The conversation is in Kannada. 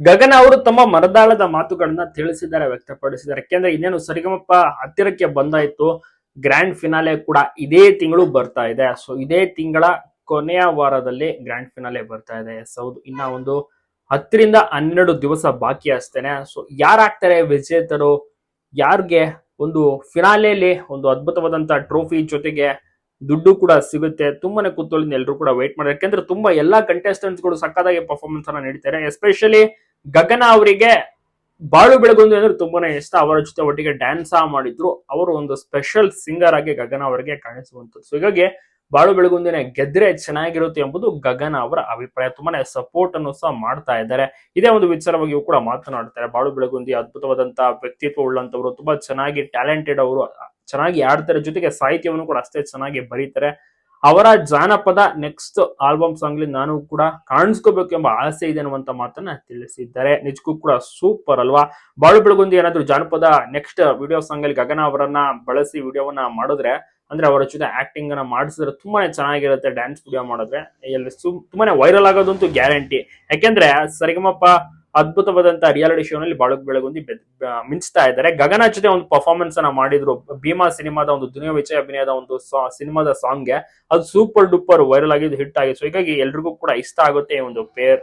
ಗಗನ ಅವರು ತಮ್ಮ ಮರದಾಳದ ಮಾತುಗಳನ್ನ ತಿಳಿಸಿದ್ದಾರೆ, ವ್ಯಕ್ತಪಡಿಸಿದ್ದಾರೆ. ಯಾಕೆಂದ್ರೆ ಇನ್ನೇನು ಸರಿಗಮಪ್ಪ ಹತ್ತಿರಕ್ಕೆ ಬಂದಾಯ್ತು ಗ್ರ್ಯಾಂಡ್ ಫಿನಾಲೆ ಕೂಡ ಇದೇ ತಿಂಗಳು ಬರ್ತಾ ಇದೆ. ಸೊ ಇದೇ ತಿಂಗಳ ಕೊನೆಯ ವಾರದಲ್ಲಿ ಗ್ರ್ಯಾಂಡ್ ಫಿನಾಲೆ ಬರ್ತಾ ಇದೆ. ಎಸ್ ಹೌದು. ಇನ್ನ ಒಂದು ಹತ್ತರಿಂದ ಹನ್ನೆರಡು ದಿವಸ ಬಾಕಿ ಅಷ್ಟೇನೆ. ಸೊ ಯಾರಾಗ್ತಾರೆ ವಿಜೇತರು? ಯಾರಿಗೆ? ಒಂದು ಫಿನಾಲೆಯಲ್ಲಿ ಒಂದು ಅದ್ಭುತವಾದಂತಹ ಟ್ರೋಫಿ ಜೊತೆಗೆ ದುಡ್ಡು ಕೂಡ ಸಿಗುತ್ತೆ. ತುಂಬಾನೇ ಕುತೂಹಲದಿಂದ ಎಲ್ಲರೂ ಕೂಡ ವೇಟ್ ಮಾಡ್ತಾರೆ. ಯಾಕಂದ್ರೆ ತುಂಬಾ ಎಲ್ಲಾ ಕಂಟೆಸ್ಟೆಂಟ್ಸ್ಗಳು ಸಕ್ಕತ್ತಾಗಿ ಪರ್ಫಾರ್ಮೆನ್ಸ್ ಅನ್ನ ನೀಡ್ತಾರೆ. ಎಸ್ಪೆಷಲಿ ಗಗನ ಅವರಿಗೆ ಬಾಳು ಬೆಳಗೊಂದು ಅಂದ್ರೆ ತುಂಬಾನೇ ಇಷ್ಟ. ಅವರ ಜೊತೆ ಒಟ್ಟಿಗೆ ಡ್ಯಾನ್ಸ್ ಮಾಡಿದ್ರು. ಅವರು ಒಂದು ಸ್ಪೆಷಲ್ ಸಿಂಗರ್ ಆಗಿ ಗಗನ ಅವರಿಗೆ ಕಾಣಿಸುವಂತದ್ದು ಸೊ ಹೀಗಾಗಿ ಬಾಳು ಬೆಳಗುಂದಿನ ಗೆದ್ರೆ ಚೆನ್ನಾಗಿರುತ್ತೆ ಎಂಬುದು ಗಗನ ಅವರ ಅಭಿಪ್ರಾಯ. ತುಂಬಾನೇ ಸಪೋರ್ಟ್ ಅನ್ನು ಸಹ ಮಾಡ್ತಾ ಇದ್ದಾರೆ. ಇದೇ ಒಂದು ವಿಚಾರವಾಗಿಯೂ ಕೂಡ ಮಾತನಾಡ್ತಾರೆ. ಬಾಳು ಬೆಳಗುಂದಿ ಅದ್ಭುತವಾದಂತಹ ವ್ಯಕ್ತಿತ್ವ ಉಳ್ಳಂತವರು ತುಂಬಾ ಚೆನ್ನಾಗಿ ಟ್ಯಾಲೆಂಟೆಡ್ ಅವರು, ಚೆನ್ನಾಗಿ ಆಡ್ತಾರೆ. ಜೊತೆಗೆ ಸಾಹಿತ್ಯವನ್ನು ಕೂಡ ಅಷ್ಟೇ ಚೆನ್ನಾಗಿ ಬರೀತಾರೆ. ಅವರ ಜಾನಪದ ನೆಕ್ಸ್ಟ್ ಆಲ್ಬಮ್ ಸಾಂಗ್ ನಾನು ಕೂಡ ಕಾಣಿಸ್ಕೋಬೇಕು ಎಂಬ ಆಸೆ ಇದೆ ಅನ್ನುವಂತ ಮಾತನ್ನ ತಿಳಿಸಿದ್ದಾರೆ. ನಿಜಕ್ಕೂ ಕೂಡ ಸೂಪರ್ ಅಲ್ವಾ? ಬಾಳು ಬೆಳಗುಂದಿ ಏನಾದ್ರು ಜಾನಪದ ನೆಕ್ಸ್ಟ್ ವಿಡಿಯೋ ಸಾಂಗ್ ಅಲ್ಲಿ ಗಗನ ಅವರನ್ನ ಬಳಸಿ ವಿಡಿಯೋವನ್ನ ಮಾಡಿದ್ರೆ, ಅಂದ್ರೆ ಅವರ ಜೊತೆ ಆಕ್ಟಿಂಗ್ ಅನ್ನ ಮಾಡಿಸಿದ್ರೆ ತುಂಬಾನೇ ಚೆನ್ನಾಗಿರುತ್ತೆ ಡ್ಯಾನ್ಸ್ ವಿಡಿಯೋ ಮಾಡಿದ್ರೆ. ಎಲ್ಲಿ ತುಂಬಾನೇ ವೈರಲ್ ಆಗೋದಂತೂ ಗ್ಯಾರಂಟಿ ಯಾಕೆಂದ್ರೆ ಸರಿಗಮಪ್ಪ ಅದ್ಭುತವಾದಂತ ರಿಯಾಲಿಟಿ ಶೋ ನಲ್ಲಿ ಬಾಳು ಬೆಳಗುಂದಿ ಮಿಂಚ್ತಾ ಇದ್ದಾರೆ. ಗಗನ ಜೊತೆ ಒಂದು ಪರ್ಫಾರ್ಮೆನ್ಸ್ ಅನ್ನ ಮಾಡಿದ್ರು. ಭೀಮಾ ಸಿನಿಮಾದ ಒಂದು ದುನಿಯಾ ವಿಜಯ ಅಭಿನಯದ ಒಂದು ಸಿನಿಮಾದ ಸಾಂಗ್ಗೆ ಅದು ಸೂಪರ್ ಡೂಪರ್ ವೈರಲ್ ಆಗಿದ್ದು ಹಿಟ್ ಆಗಿದೆ ಸೊ ಹೀಗಾಗಿ ಎಲ್ರಿಗೂ ಕೂಡ ಇಷ್ಟ ಆಗುತ್ತೆ ಈ ಒಂದು ಪೇರ್